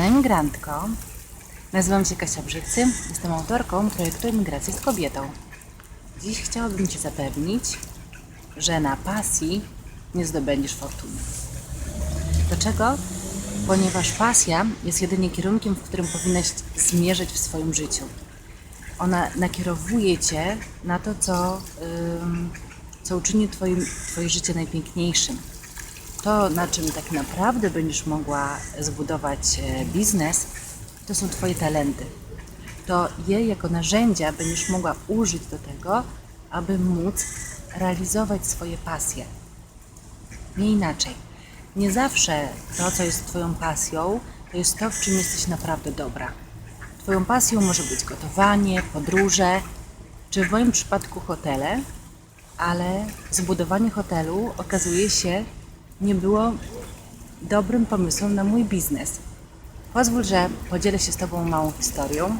Kochana emigrantko, nazywam się Kasia Brzycy, jestem autorką projektu Emigracja z kobietą. Dziś chciałabym Cię zapewnić, że na pasji nie zdobędziesz fortuny. Dlaczego? Ponieważ pasja jest jedynie kierunkiem, w którym powinnaś zmierzyć w swoim życiu. Ona nakierowuje Cię na to, co, co uczyni twoim, Twoje życie najpiękniejszym. To, na czym tak naprawdę będziesz mogła zbudować e, biznes, to są Twoje talenty. To je jako narzędzia będziesz mogła użyć do tego, aby móc realizować swoje pasje. Nie inaczej. Nie zawsze to, co jest Twoją pasją, to jest to, w czym jesteś naprawdę dobra. Twoją pasją może być gotowanie, podróże, czy w moim przypadku hotele, ale zbudowanie hotelu okazuje się nie było dobrym pomysłem na mój biznes. Pozwól, że podzielę się z Tobą małą historią,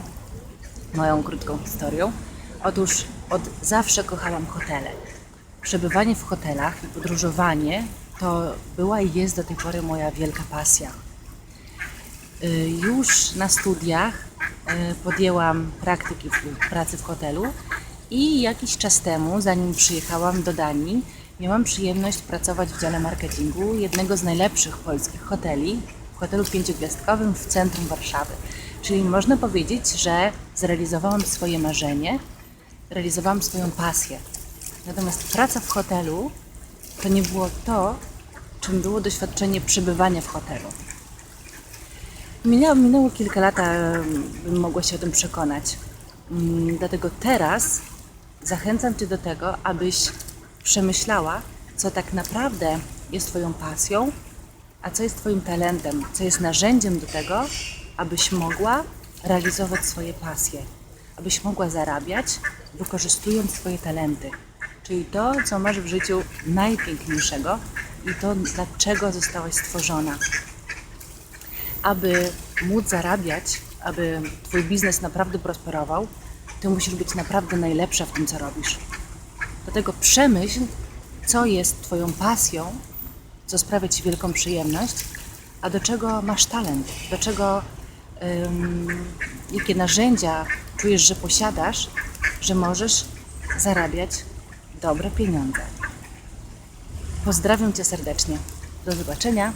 moją krótką historią. Otóż od zawsze kochałam hotele. Przebywanie w hotelach i podróżowanie to była i jest do tej pory moja wielka pasja. Y, Już na studiach y, podjęłam praktyki pracy w hotelu i jakiś czas temu, zanim przyjechałam do Danii, miałam przyjemność pracować w dziale marketingu jednego z najlepszych polskich hoteli, w hotelu pięciogwiazdkowym w centrum Warszawy. Czyli można powiedzieć, że zrealizowałam swoje marzenie, realizowałam swoją pasję. Natomiast praca w hotelu to nie było to, czym było doświadczenie przebywania w hotelu. Minęło, minęło kilka lat, bym mogła się o tym przekonać. Mm, Dlatego teraz zachęcam Cię do tego, abyś przemyślała, co tak naprawdę jest Twoją pasją, a co jest Twoim talentem, co jest narzędziem do tego, abyś mogła realizować swoje pasje, abyś mogła zarabiać, wykorzystując swoje talenty. Czyli to, co masz w życiu najpiękniejszego i to, dlaczego zostałaś stworzona aby móc zarabiać, aby Twój biznes naprawdę prosperował, to musisz być naprawdę najlepsza w tym, co robisz. Dlatego przemyśl, co jest Twoją pasją, co sprawia Ci wielką przyjemność, a do czego masz talent, do czego, ym, jakie narzędzia czujesz, że posiadasz, że możesz zarabiać dobre pieniądze. Pozdrawiam Cię serdecznie. Do zobaczenia.